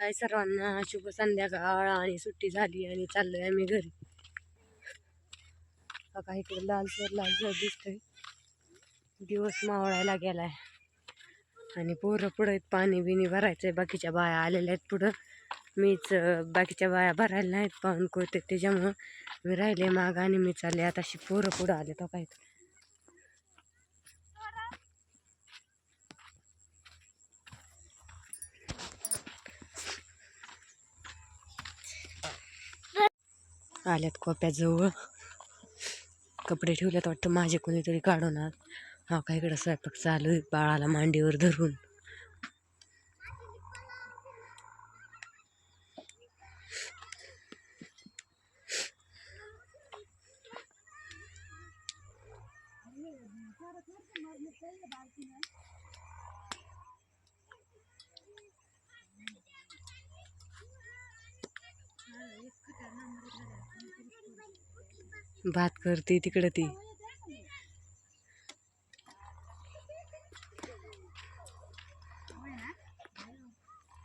हाय सर्वांना शुभ संध्याकाळ आणि सुट्टी झाली आणि चाललोय आम्ही घरी. बघा इकडे लालसर लालसर दिसतोय. दिवस मावळायला गेलाय. आणि पोरं पुढं आहेत पाणी बिणी भरायचंय बाकीच्या बाया आलेल्या आहेत पुढं. मीच बाकीच्या बाया भरायला नाहीत पाहून कोणते त्याच्यामुळं मी राहिले माग आणि मी चालले. आता अशी पोरं पुढं आले तो काय आल्यात कोप्याजवळ. कपडे ठेवल्यात वाटतं माझे कोणीतरी काढून आत हा काय इकडं स्वयंपाक चालू आहे? बाळाला मांडीवर धरून. भात करते तिकडं ती.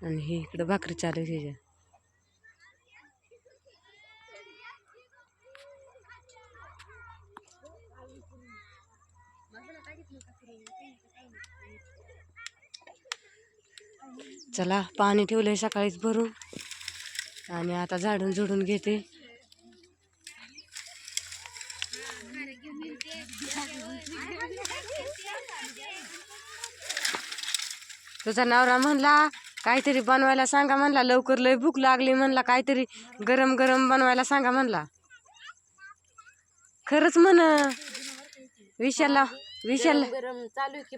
आणि हे इकडं भाकरी चालू आहे त्याच्या चला पाणी ठेवलंय सकाळीच भरून. आणि आता झाडून झुडून घेते. तुझा नवरा म्हणला काहीतरी बनवायला सांगा म्हणला लवकर लय भूक लागली म्हणला काहीतरी गरम गरम बनवायला सांगा म्हणला. खरंच म्हण विशालला विशाल गरम चालू की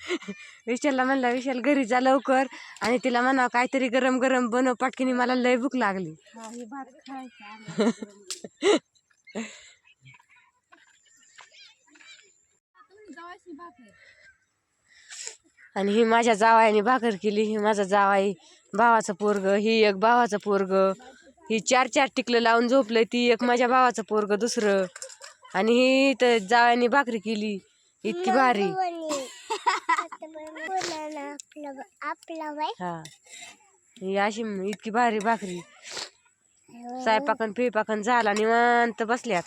विशालला म्हणला विशाल घरी जा लवकर आणि तिला म्हणा काहीतरी गरम गरम बनव पटकीने मला लय भूक लागली. भात आणि ही माझ्या जावायाने भाकर केली ही माझा जावाई भावाचं पोरग ही एक भावाचं पोरग. ही चार चार टिकलं लावून झोपलंय ती एक माझ्या भावाचं पोरग दुसरं. आणि ही तर जावायाने भाकरी केली. इतकी भारी. हा. ही अशी इतकी भारी भाकरी. स्वयंपाकन पिपाकन झाला निवांत बसल्यात.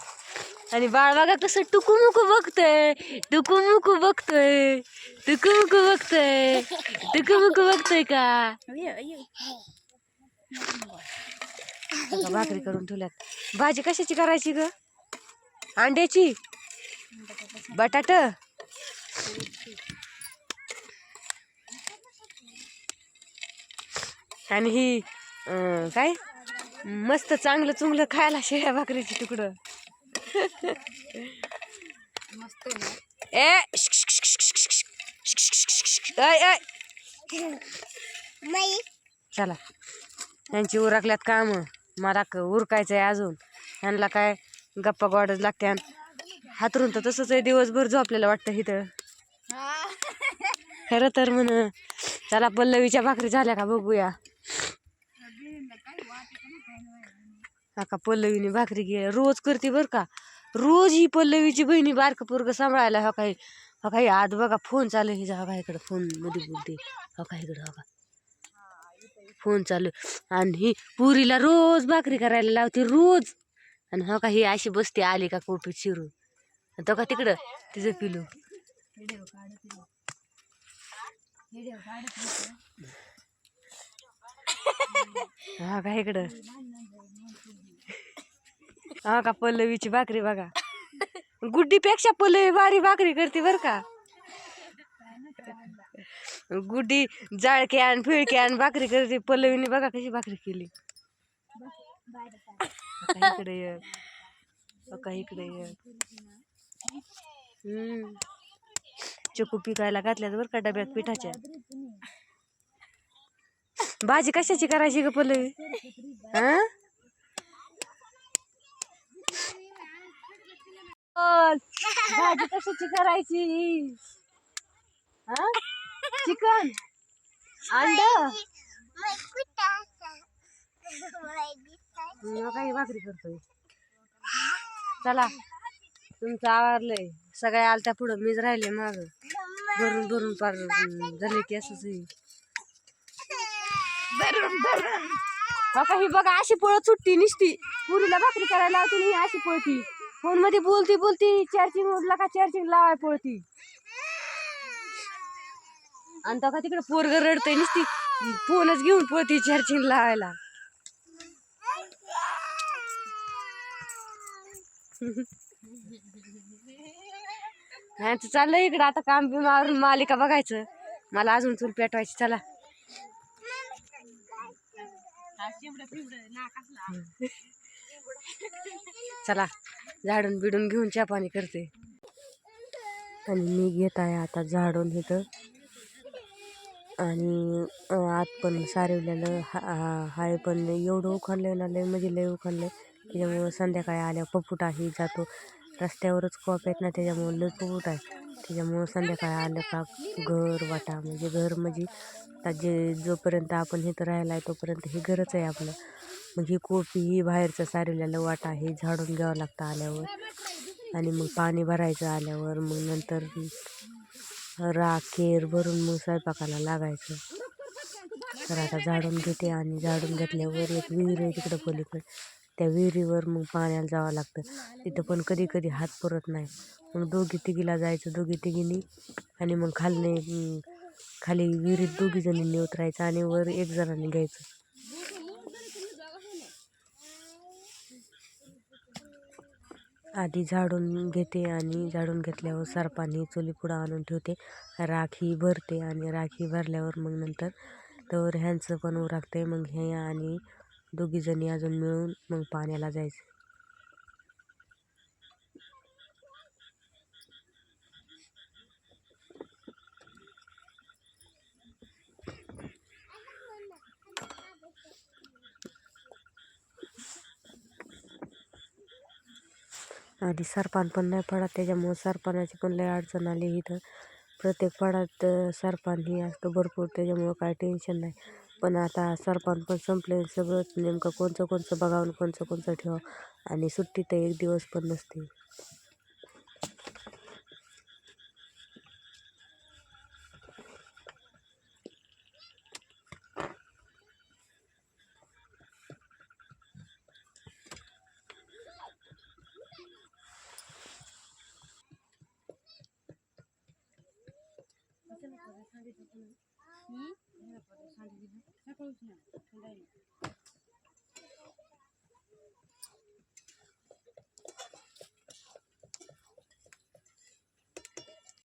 आणि बाळ बघा कसं टुकू बघतोय टुकू मुकू बघतोय टुकू मुकू बघतोय टुकू बघतोय का? भाकरी करून ठेवल्यात. भाजी कशाची करायची ग? अंड्याची? बटाट? आणि ही काय? मस्त चांगलं चुंगलं खायला शेळ्या भाकरीची तुकडं. ए चला त्यांची उरकल्यात काम मला उरकायचं आहे अजून त्यांना काय गप्पा गोडच लागते हातरून तर तसंच आहे दिवसभर झोपलेलं वाटतं इथं खरं तर म्हण चला पल्लवीच्या भाकरी झाल्या का बघूया का पल्लवीने भाकरी घे रोज करते बरं का? रोज ही पल्लवीची बहिणी बारकं पोरग सांभाळायला हा काही हा काही आज बघा फोन चालू हे हिचा हा का इकडं फोनमध्ये बोलते. हा का इकडं हा का? फोन चालू आणि ही पुरीला रोज भाकरी करायला लावते रोज. आणि हा का ही अशी बसते आली का कोपीत शिरून. आणि तो का तिकडं तिचं पिलू. हा का इकडं? हा का पल्लवीची भाकरी बघा. गुड्डीपेक्षा पल्लवी भारी भाकरी करते बर का. गुड्डी जाळके आण फिळके आण भाकरी करते. पल्लवीने बघा कशी भाकरी केली. इकडे ये. बघा इकडे ये. हम्म. चकू पिकायला घातल्यात बरं का डब्यात पिठाच्या. भाजी कशाची करायची ग पल्लवी? हा? भाजी कशाची करायची हा? चिकन? अंड? काही भाकरी करतोय. चला. तुमचं आवरलंय. सगळ्या आलत्या पुढं. मीच राहिले माग. भरून भरून पार झाले की असंच बघा ही बघा अशी पळत सुट्टी निसती. पुरीला भाकरी करायला लावते ही अशी पळती फोनमध्ये बोलती बोलती चार्जिंग उडला का चार्जिंग लावाय पळती. आणि तो का तिकडे पोरग रडतय निसती फोनच घेऊन पळती चार्जिंग लावायला. चाललंय इकडं आता काम बिम आवरून मालिका बघायचं. मला अजून चूल पेटवायची चला. चला. झाडून बिडून घेऊन चहा पाणी करते. आणि मी घेत आहे आता झाडून इथं. आणि आत पण सारवलेलं हा- हा- हाय पण एवढं उखाणलं ना लय म्हणजे लय उखाणलं त्याच्यामुळं संध्याकाळी आल्या पपुटाही जातो. रस्त्यावरच कॉप आहेत ना त्याच्यामुळं लय पपुट आहे. त्याच्यामुळं संध्याकाळी आलं का घर वाटा म्हणजे घर म्हणजे जे जोपर्यंत आपण इथं राहिला आहे तोपर्यंत हे घरच आहे आपलं. मग ही कोपी ही बाहेरचं सारवलेलं वाटा हे झाडून घ्यावं लागतं आल्यावर. आणि मग पाणी भरायचं आल्यावर मग नंतर राखेर भरून मग स्वयंपाकाला लागायचं. तर आता झाडून घेते आणि झाडून घेतल्यावर एक विहीर आहे तिकडं पलीकडे. त्या विहिरीवर मग पाण्याला जावं लागतं. तिथं पण कधी कधी हात पुरत नाही. मग दोघी तिघीला जायचं दोघी तिघीनी. आणि मग खालने खाली विहिरीत दोघी जणींनी उतरायचं आणि वर एक जणांनी घ्यायचं. आधी झाडून घेते आणि झाडून घेतल्यावर सरपाणी चुलीपुढं आणून ठेवते. राखी भरते आणि राखी भरल्यावर मग नंतर तर ह्यांचं पण उरकते मग हे आणि दोघीजणी अजून मिळून मग पाण्याला जायचं. आणि सरपान पण नाही पडत. त्याच्यामुळं सरपानाची पण लय अडचण आली इथं. प्रत्येक पाडात अं, सरपान ही असतं भरपूर. त्याच्यामुळं काय टेन्शन नाही. पण आता सरपान पण संपले. सगळंच नेमकं कोणचं कोणचं बघावं आणि कोणचं कोणचं ठेवावं. आणि सुट्टी तर एक दिवस पण नसते. Hı? Ne yapalım? Sen de Ne yapalım? Ne yapalım?